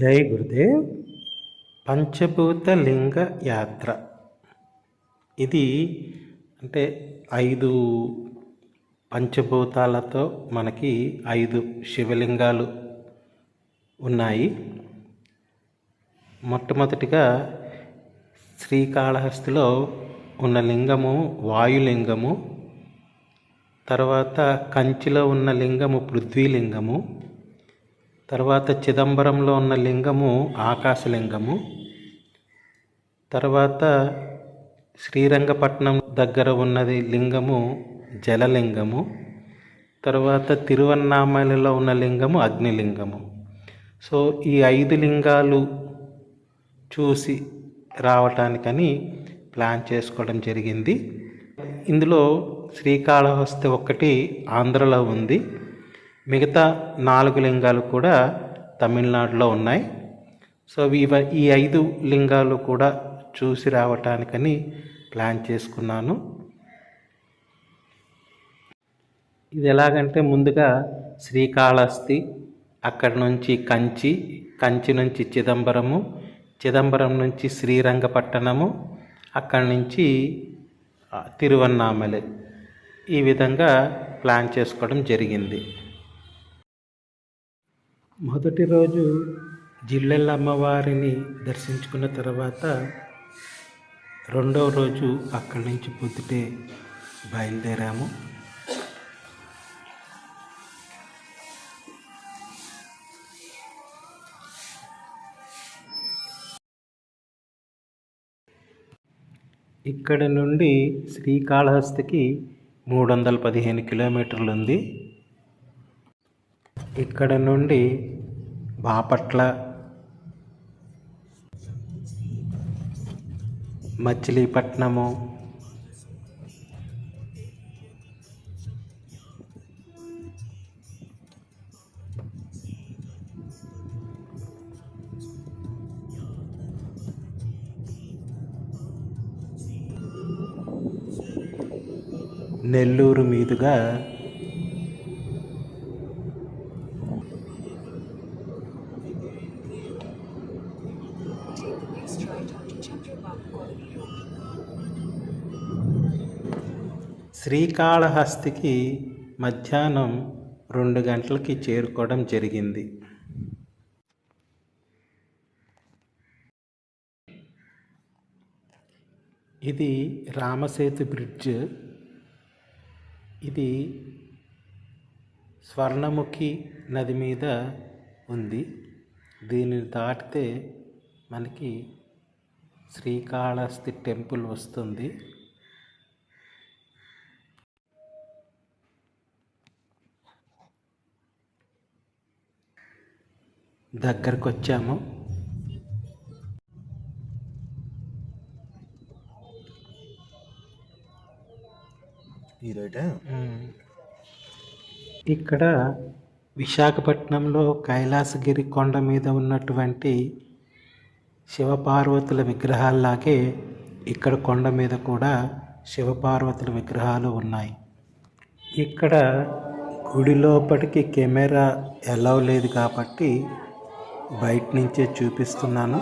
జై గురుదేవ్. పంచభూత లింగ యాత్ర. ఇది అంటే ఐదు పంచభూతాలతో మనకి ఐదు శివలింగాలు ఉన్నాయి. మొట్టమొదటిగా శ్రీకాళహస్తిలో ఉన్న లింగము వాయులింగము తర్వాత కంచిలో ఉన్న లింగము పృథ్వీలింగము తర్వాత చిదంబరంలో ఉన్న లింగము ఆకాశలింగము. తర్వాత శ్రీరంగపట్నం దగ్గర ఉన్నది లింగము జలలింగము. తర్వాత తిరువన్నామలలో ఉన్న లింగము అగ్నిలింగము. సో ఈ ఐదు లింగాలు చూసి రావటానికని ప్లాన్ చేసుకోవడం జరిగింది. ఇందులో శ్రీకాళహస్తి ఒకటి ఆంధ్రలో ఉంది. మిగతా నాలుగు లింగాలు కూడా తమిళనాడులో ఉన్నాయి. సో ఇవ ఈ ఐదు లింగాలు కూడా చూసి రావటానికని ప్లాన్ చేసుకున్నాను. ఇది ఎలాగంటే ముందుగా శ్రీకాళహస్తి అక్కడి నుంచి కంచి కంచి నుంచి చిదంబరము చిదంబరం నుంచి శ్రీరంగపట్టణము అక్కడి నుంచి ఆ, తిరువన్నామలై ఈ విధంగా ప్లాన్ చేసుకోవడం జరిగింది. మొదటి రోజు జిల్లెల అమ్మవారిని దర్శించుకున్న తర్వాత రెండవ రోజు అక్కడి నుంచి పొద్దుటే బయలుదేరాము. ఇక్కడ నుండి శ్రీకాళహస్తికి మూడు వందల పదిహేను కిలోమీటర్లు ఉంది. ఇక్కడ నుండి బాపట్ల మచిలీపట్నము నెల్లూరు మీదుగా శ్రీకాళహస్తికి మధ్యాహ్నం రెండు గంటలకి చేరుకోవడం జరిగింది. ఇది రామసేతు బ్రిడ్జ్. ఇది స్వర్ణముఖి నది మీద ఉంది. దీనిని దాటితే మనకి శ్రీకాళహస్తి టెంపుల్ వస్తుంది. దగ్గరకు వచ్చాము ఇక్కడ విశాఖపట్నంలో కైలాసగిరి కొండ మీద ఉన్నటువంటి శివపార్వతుల విగ్రహాల్లాగే ఇక్కడ కొండ మీద కూడా శివపార్వతుల విగ్రహాలు ఉన్నాయి. ఇక్కడ గుడి లోపలికి కెమెరా ఎలవ్ లేదు కాబట్టి బయట నుంచే చూపిస్తున్నాను.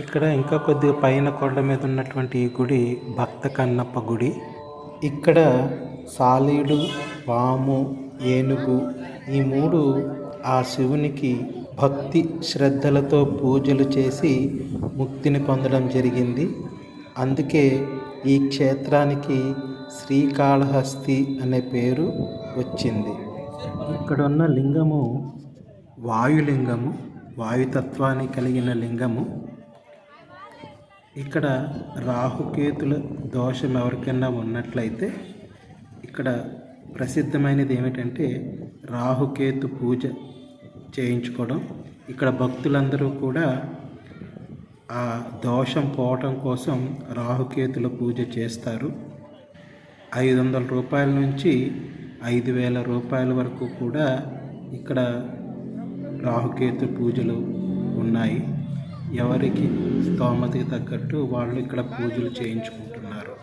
ఇక్కడ ఇంకా కొద్దిగా పైన కొండ మీద ఉన్నటువంటి ఈ గుడి భక్త కన్నప్ప గుడి. ఇక్కడ సాలీడు పాము ఏనుగు ఈ మూడు ఆ శివునికి భక్తి శ్రద్ధలతో పూజలు చేసి ముక్తిని పొందడం జరిగింది. అందుకే ఈ క్షేత్రానికి శ్రీకాళహస్తి అనే పేరు వచ్చింది. ఇక్కడ ఉన్న లింగము వాయులింగము వాయుతత్వాన్ని కలిగిన లింగము. ఇక్కడ రాహుకేతుల దోషం ఎవరికైనా ఉన్నట్లయితే ఇక్కడ ప్రసిద్ధమైనది ఏమిటంటే రాహుకేతు పూజ చేయించుకోవడం. ఇక్కడ భక్తులందరూ కూడా ఆ దోషం పోవటం కోసం రాహుకేతుల పూజ చేస్తారు. ఐదు వందల రూపాయల నుంచి ఐదు వేల రూపాయల వరకు కూడా ఇక్కడ రాహుకేతు పూజలు ఉన్నాయి. ఎవరికి స్తోమతకి తగ్గట్టు వాళ్ళు ఇక్కడ పూజలు చేయించుకుంటున్నారు.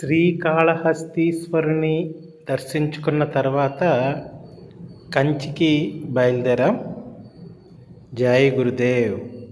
శ్రీకాళహస్తీశ్వరుని దర్శించుకున్న తర్వాత కంచికి బయలుదేరాం. జై గురుదేవ్.